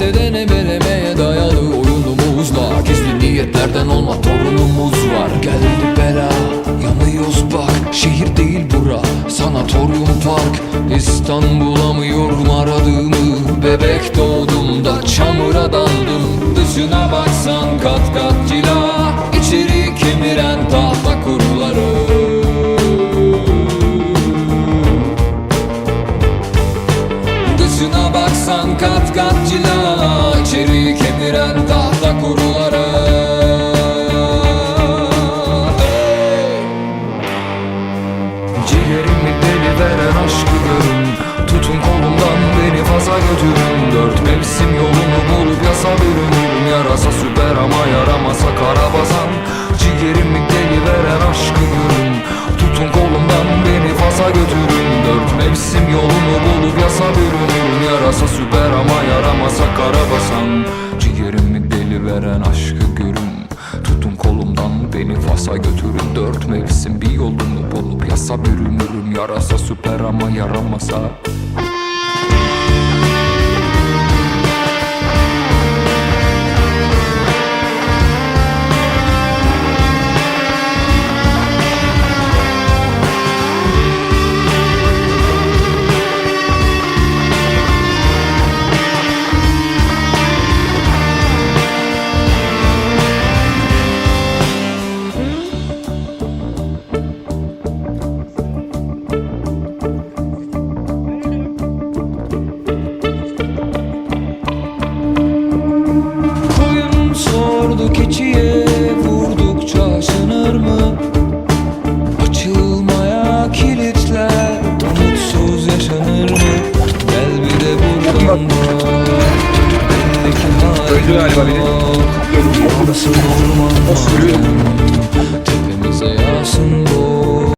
Liseden emelemeye dayalı oyunumuzla Gizli niyetlerden olma torunumuz var. Geldi bela yanıyoruz bak. Şehir değil bura sanatoryum park. İstanbul'a mı yorum aradığımı Bebek doğdum da çamura daldım. Dışına baksan kat kat cila İçeri kemiren tahta Dışına baksan kat kat cila İçeri kemiren Yarasa süper ama yaramasa karabasan Ciğerimi deli veren aşkı görün. Tutun kolumdan beni Fas'a götürün. Dört mevsim bir yolunu bulup yasa bürünürüm. Yarasa süper ama yaramasa bak Öldü galiba biri. Yansın orman Tepemize yağsın bu